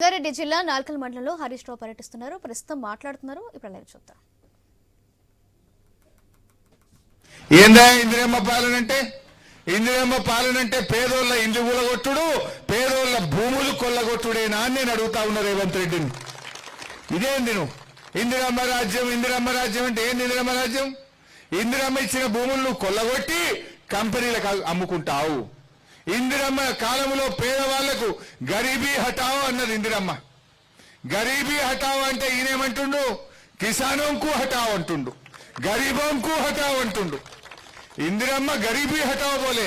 రంగారెడ్డి జిల్లా నాల్కల్ మండలంలో హరీష్ రావు పర్యటిస్తున్నారు. ప్రస్తుతం మాట్లాడుతున్నారు. ఇప్పుడు లైవ్ చూద్దాం. ఏందా ఇందిరమ్మ పాలన అంటే ఇందిరమ్మ పాలన అంటే పేదోళ్ళ ఇండ్లు కూలగొట్టుడు పేదోళ్ళ భూములు కొల్లగొట్టుడేనా అని నేను అడుగుతా ఉన్నా రేవంత్ రెడ్డిని. ఇదేంది నువ్వు? ఇందిరమ్మ రాజ్యం ఇందిరమ్మ రాజ్యం అంటే ఏంది ఇందిరమ్మ రాజ్యం? ఇందిరమ్మ ఇచ్చిన భూములు నువ్వు కొల్లగొట్టి కంపెనీలకు అమ్ముకుంటావు. ఇందిరమ్మ కాలంలో పేదవాళ్లకు గరీబీ హటావు అన్నది ఇందిరమ్మ గరీబీ హటావ్ అంటే ఈయనేమంటుండు కిసానోంకు హటావ్ అంటుండు గరీబోంకు హటావ్ అంటుండు ఇందిరమ్మ गरीबी हटाओ बोले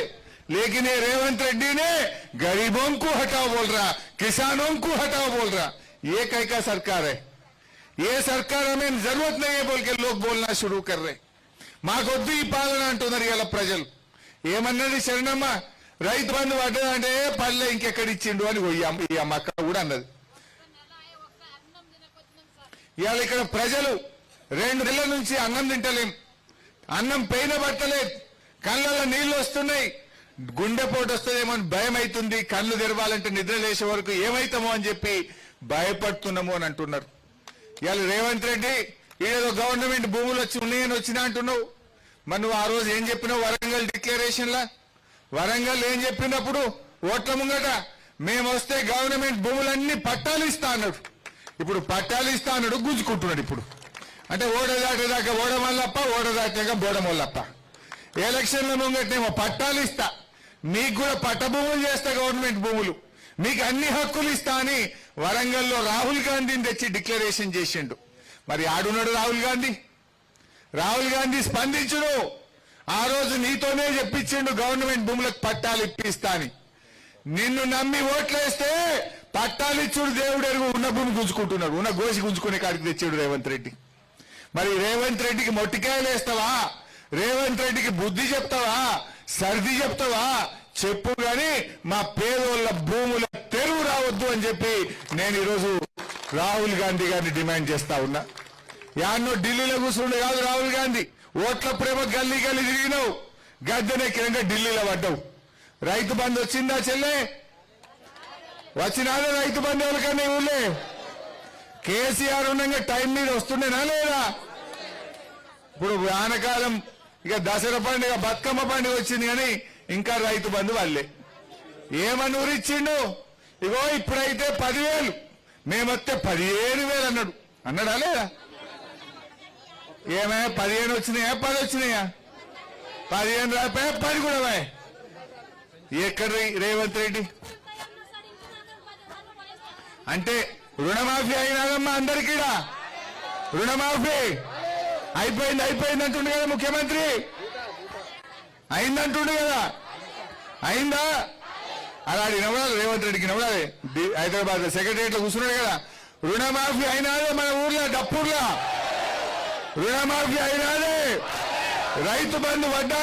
लेकिन ये रेवंत रेड्डी ने गरीबों को हटाओ बोल रहा किसानों को हटाओ बोल रहा ये कई का सरकार है ये सरकार हमें जरूरत नहीं है बोल के लोग बोलना शुरू कर रहे మాకొద్దు ఈ పాలన అంటున్నారు ఇలా ప్రజలు ఏమన్నది శరణమ్మ రైతు బంధు పడ్డదంటే పల్లె ఇంకెక్కడ ఇచ్చిండు అని ఈ అమ్మ ఈ అమ్మ అక్క కూడా అన్నది. ఇవాళ ఇక్కడ ప్రజలు రెండు నెలల నుంచి అన్నం తింటలేం. అన్నం పైన పట్టలేదు. కళ్ళల్లో నీళ్ళు వస్తున్నాయి. గుండెపోటు వస్తుందేమో అని భయం అవుతుంది కళ్ళు తెరవాలంటే నిద్ర లేచే వరకు ఏమైతామో అని చెప్పి భయపడుతున్నాము అని అంటున్నారు. ఇవాళ రేవంత్ రెడ్డి ఏదో గవర్నమెంట్ భూములు వచ్చి ఉన్నాయని వచ్చినా అంటున్నావు. మరి నువ్వు ఆ రోజు ఏం చెప్పినావు వరంగల్ డిక్లరేషన్లా? వరంగల్ ఏం చెప్పినప్పుడు? ఓట్ల ముంగట మేము వస్తే గవర్నమెంట్ భూములన్నీ పట్టాలు ఇస్తా అన్నాడు ఇప్పుడు పట్టాలు ఇస్తా అన్నాడు గుంజుకుంటున్నాడు ఇప్పుడు. అంటే ఓడ దాటేదాకా ఓడమల్లప్ప ఓడ దాటాక బోడమల్లప్ప. ఎలక్షన్ల ముంగటనేమో పట్టాలు ఇస్తా మీకు కూడా పట్టభూములు చేస్తా గవర్నమెంట్ భూములు. మీకు అన్ని హక్కులు ఇస్తా అని వరంగల్లో రాహుల్ గాంధీని తెచ్చి డిక్లరేషన్ చేసిండు. మరి ఆడున్నాడు రాహుల్ గాంధీ? రాహుల్ గాంధీ స్పందించుడు. ఆ రోజు నీతోనే చెప్పించిండు గవర్నమెంట్ భూములకు పట్టాలు ఇప్పిస్తా అని. నిన్ను నమ్మి ఓట్లేస్తే పట్టాలిచ్చుడు దేవుడు ఎరుగు ఉన్న భూమి గుంజుకుంటున్నాడు. ఉన్న గోసి గుంజుకునే కాడికి తెచ్చాడు రేవంత్ రెడ్డి. మరి రేవంత్ రెడ్డికి మొట్టికాయలు వేస్తావా? రేవంత్ రెడ్డికి బుద్ధి చెప్తావా? సర్ది చెప్తావా? చెప్పు గాని మా పేదోళ్ళ భూముల తెరువు రావద్దు అని చెప్పి నేను ఈరోజు రాహుల్ గాంధీ గారిని డిమాండ్ చేస్తా ఉన్నా. యాన్నో ఢిల్లీలో కూర్చుండే కాదు రాహుల్ గాంధీ. ఓట్ల ప్రేమ గల్లీ గల్లీ తిరిగినావు. గద్దెనెక్కినాక ఢిల్లీలో పడ్డావు. రైతు బంధు వచ్చిందా చెల్లె? వచ్చినాదే రైతు బంధు ఎవరికన్నా ఊళ్ళే? కేసీఆర్ ఉండగా టైం మీద వస్తుండేనా లేదా? ఇప్పుడు వానకాలం ఇక దసరా పండుగ బతుకమ్మ పండుగ వచ్చింది కానీ ఇంకా రైతు బంధు వాళ్ళే. ఏమని ఊరిచ్చిండు? ఇగో ఇప్పుడైతే పదివేలు. మేమొస్తే పదిహేను వేలు అన్నాడు. అన్నాడా లేదా? ఏమే పదిహేను వచ్చినాయా? పది వచ్చినాయా? పదిహేను రాకపోయా పది కూడా ఎక్కడ రేవంత్ రెడ్డి? అంటే రుణమాఫీ అయినాదమ్మా అందరికీడా రుణమాఫీ. అయిపోయింది అయిపోయింది అంటుండు కదా ముఖ్యమంత్రి. అయిందంటుండు కదా. అయిందా? అలా నవ్వాలి రేవంత్ రెడ్డికి నవ్వాలి హైదరాబాద్ సెక్రటరియట్లో కూర్చున్నాడు కదా. రుణమాఫీ అయినాదే మన ఊర్లో డప్పూర్లో. రుణమాఫీ అయినాదే. రైతు బంధు వడ్డా